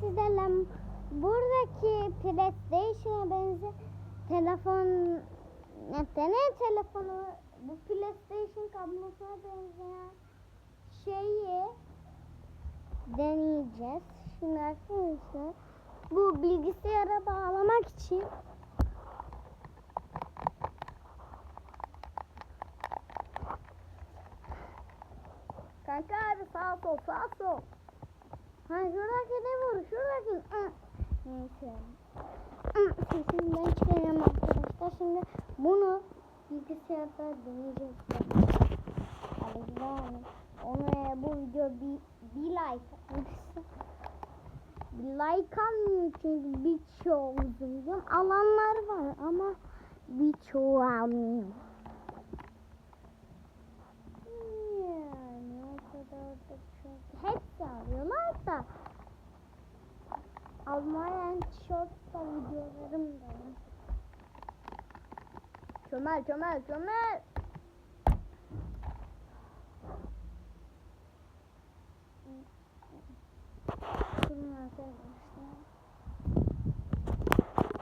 sizlerle buradaki PlayStation'a benzer telefon ne telefonu bu PlayStation kablosuna benzeyen şeyi deneyeceğiz. Şimdi arkadaşlar bu bilgisayara bağlamak için Kanka abi sağ sol sağ sol. Ha şuradaki ne vur şuradaki. Hı. Neyse. Hı, Sesini ben çıkarıyorum arkadaşlar. Şimdi bunu bilgisayarda deneyeceğiz. Gidelim. Onu bu video bir, bir like. Bir like almıyor çünkü birçoğu uzun. Alanlar var ama birçoğu almıyor. Yani o kadar da çok. Hepsi alıyorlar da. Almayan çok da videolarım da. Çömel çömel çömel.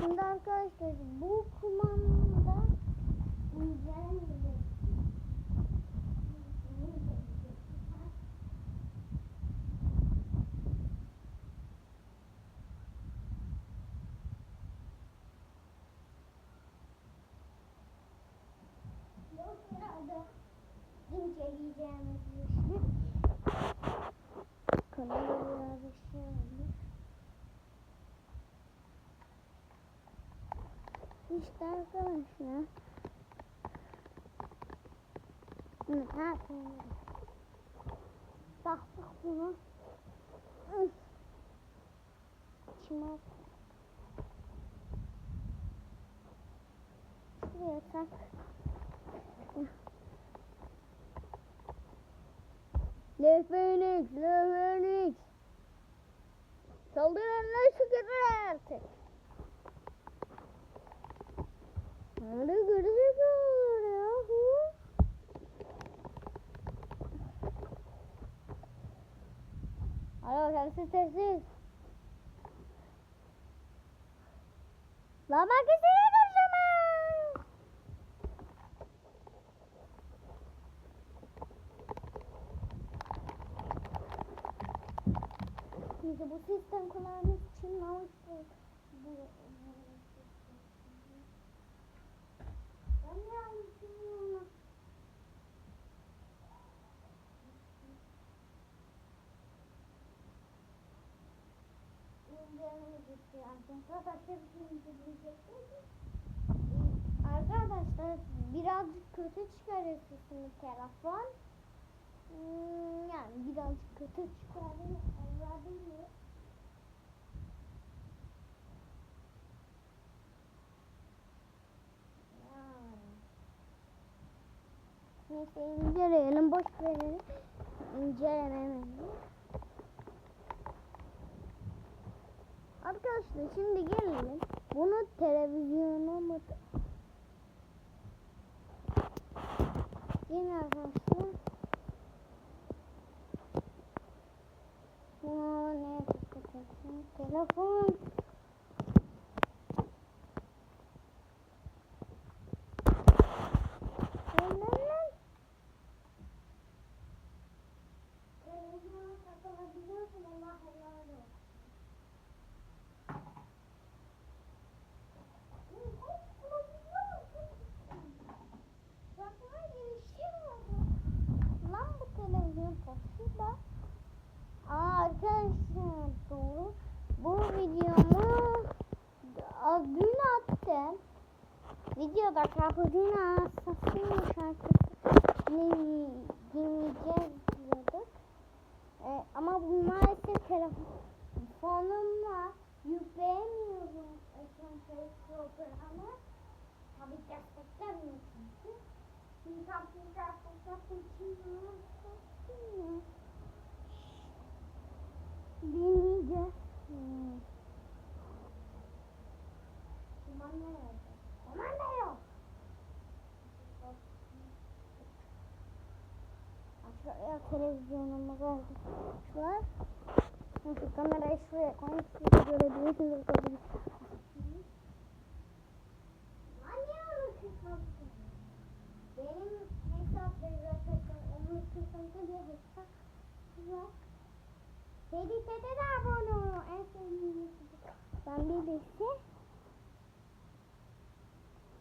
Şimdi arkadaşlar bu kumanda incelemeyecek. Yok herhalde inceleyeceğimiz şey. Kanalda birazcık şey. İşte arkadaşlar. Ne yapayım? Taktık bunu. Çınar. Şuraya tak. Le Phoenix, Le Phoenix. Saldıranlar sıkırır artık. Öyle görecek olur yahu. Alo sessiz sessiz. Lan bak bu sesten kulağınız için mouse ben indirmeyecektim. Arkadaşlar birazcık kötü çıkarıyor sesini telefon. Hmm, yani birazcık kötü çıkarıyor. Allah bilir. Neyse inceleyelim, boş verelim. İncelememeyi. Arkadaşlar şimdi gelelim. Bunu televizyona mı... Yine arkadaşlar. Bunu ne takacaksın? Telefon. Lan lan lan. Televizyona takılabiliyorsun Allah helal olsun. Lan bu televizyon taşıyla. Aa arkadaşlar doğru. Bu videomu a, dün attım. Videoda Kapıcına Asasın şarkısını dinleyeceğiz diyorduk. Ee, ama bu maalesef telefonumla yükleyemiyorum kayıt programı. Tabii desteklemiyor çünkü. Şimdi kapıyı kapatmak için ne yapayım? Deneyeceğiz. Hmm. Kumanda nerede? Kumanda yok. Aşağıya televizyonumuz. Şular. Şu kamerayı şuraya koyayım siz görebilirsiniz. Benim hesapları zaten onun kısımda bir hesap var. Fedit'e de abone. En sevdiğim. Ben birisi.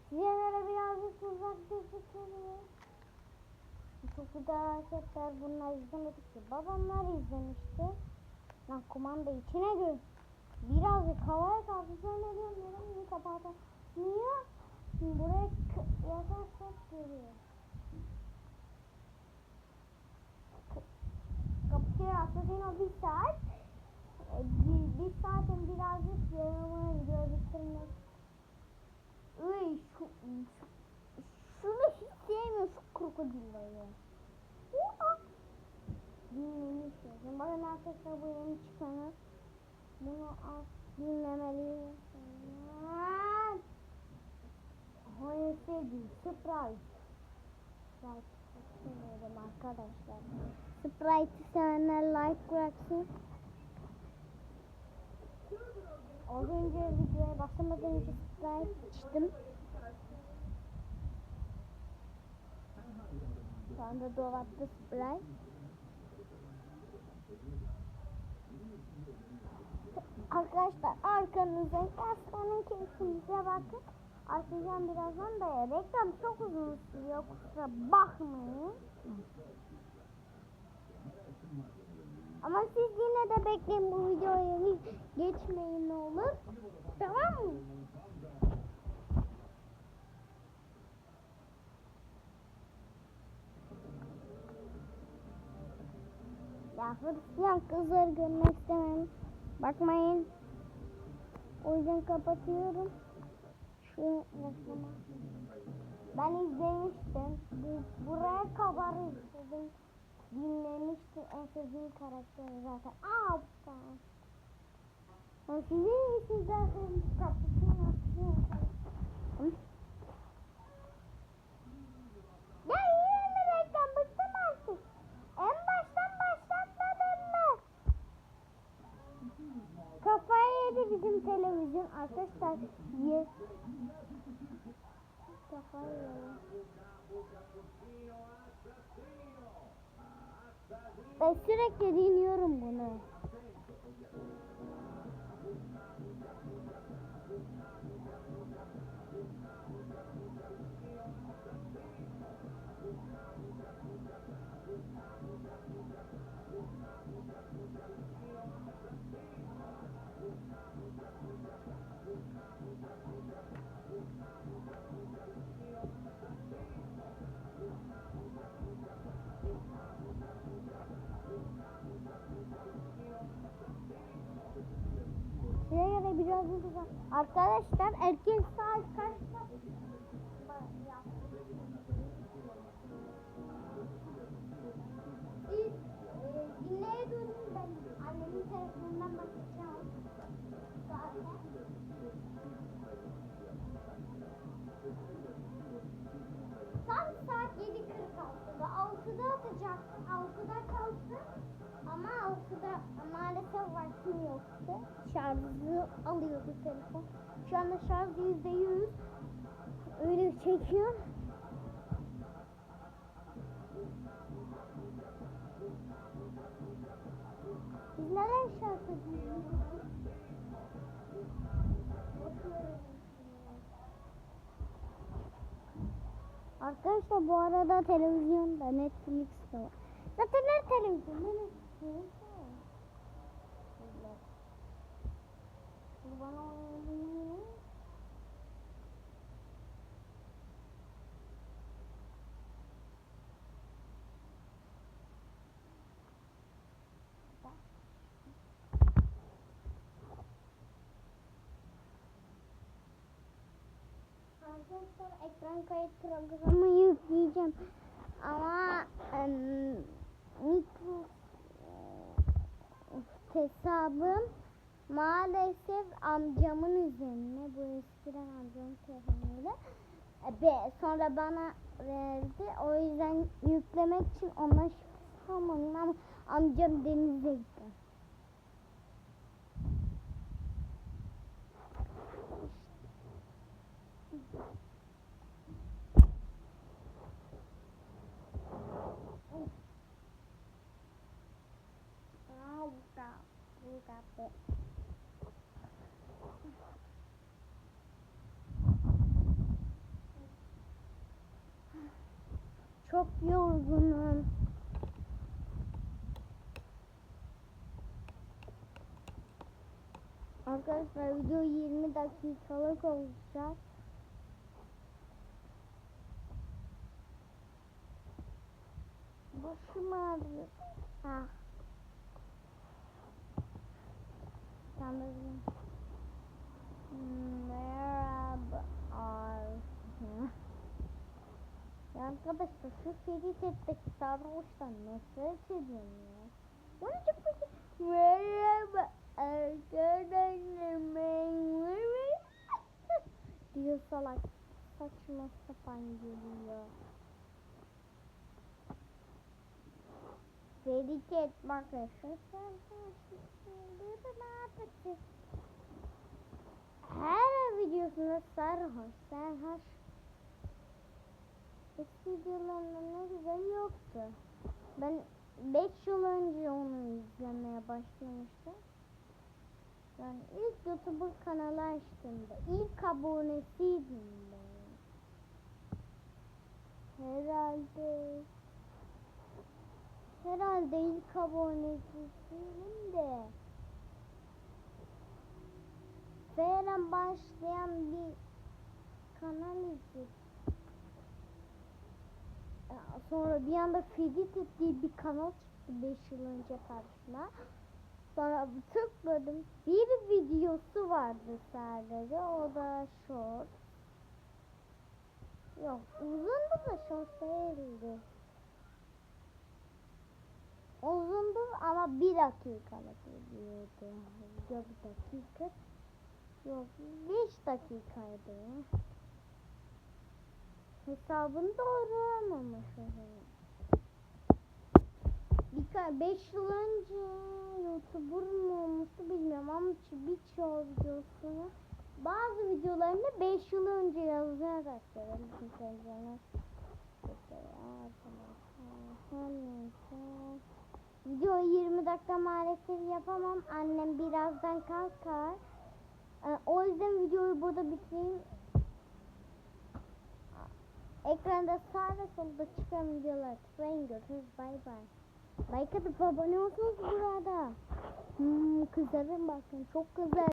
Size böyle birazcık uzak gözüküyor. Güzel hareketler bunlar izlemedik ki. Babamlar izlemişti. Lan kumanda içine gir. Birazcık havaya kalktı. Sonra diyorum neden bunu kapatalım. Niye? Şimdi buraya yazarsak görüyor. Kapıyı atladığın o bir saat. e, Bir, bir saatin birazcık yarımı göstermek. Uy şu, şu, şu krokodilleri. Ya. Dinlemiş yazın. Bakın arkadaşlar bu yeni çıkanı. Bunu al, dinlemeliyiz. Aman. Hayır sevdiğim Sprite. Sprite çok seviyorum arkadaşlar. Sprite'ı sevenler like bıraksın. Az önce videoya başlamadan önce Sprite içtim. Şu anda dolapta Sprite. Arkadaşlar arkanıza yaslanın keyfinize bakın. Açacağım birazdan da reklam çok uzun sürüyor kusura bakmayın. Ama siz yine de bekleyin bu videoya hiç geçmeyin ne olur. Tamam mı? Ya Hristiyan kızları görmek istemem. Bakmayın. O yüzden kapatıyorum. Şu reklama. Ben izlemiştim. Bu, buraya kadar izledim. Dinlemiştim. En sevdiğim karakteri zaten. Aa, tamam. Ben sizin için zaten kapatıyorum. Hı? Ya yine mi reklam? Bıktım artık. En baştan başlatmadın mı? Kafayı yedi bizim televizyon arkadaşlar. Ye. Ben sürekli dinliyorum bunu. Arkadaşlar erken saat kaçta? Dinleye durun ben annemin telefonundan bakacağım. Tam saat 7.46'da 6'da atacaktım. 6'da kalktı. Ama 6'da maalesef vaktim yoktu. Şarjı alıyordu telefon. Şu anda şarj %100. Öyle çekiyor. Biz neden şarkı dinliyoruz? Arkadaşlar bu arada televizyonda Netflix de var. Zaten her televizyonda Netflix Arkadaşlar ekran kayıt programı yükleyeceğim. Ama em, mikro e, hesabım maalesef amcamın üzerine. Bu eskiden amcamın telefonuyla. E, be- sonra bana verdi. O yüzden yüklemek için ona şifre ama amcam denize gitti. abi. Çok yorgunum. Arkadaşlar video 20 dakikalık olacak. Başım ağrıyor. Ah. Sanırım. Merhaba. Arkadaşlar şu Ferit'teki sarhoştan nefret ediyorum ya. Bu ne çok kötü. Merhaba arkadaşlarım. diyor salak. Saçma sapan geliyor. Şu sarhoşlukları Her videosunda sarhoş sarhoş Eski videolarında ne güzel yoktu. Ben 5 yıl önce onu izlemeye başlamıştım. Yani ilk YouTuber kanalı açtığımda ilk abonesiydim ben. Herhalde herhalde ilk abonesiydim de Veren başlayan bir kanal. Ya Sonra bir anda Fidit diye bir kanal çıktı 5 yıl önce karşıma. Sonra tıkladım. Bir videosu vardı sadece. O da short. Yok uzundu da short değildi. Uzundu ama bir dakikalık videoydu. Yok bir dakika. Yok 5 dakikaydı. Hesabını doğrulamamış o zaman. Birkaç 5 yıl önce YouTuber mu olmuştu bilmiyorum ama birçoğu videosunu bazı videolarında 5 yıl önce yazarak görelim. Mesela her neyse. Video 20 dakika maalesef yapamam. Annem birazdan kalkar. Ee, O yüzden videoyu burada bitireyim. Ekranda sağda solda çıkan videolar tıklayın görüşürüz bay bay. Like atıp abone olsunuz burada. Hmm, kızarım bakın çok güzel.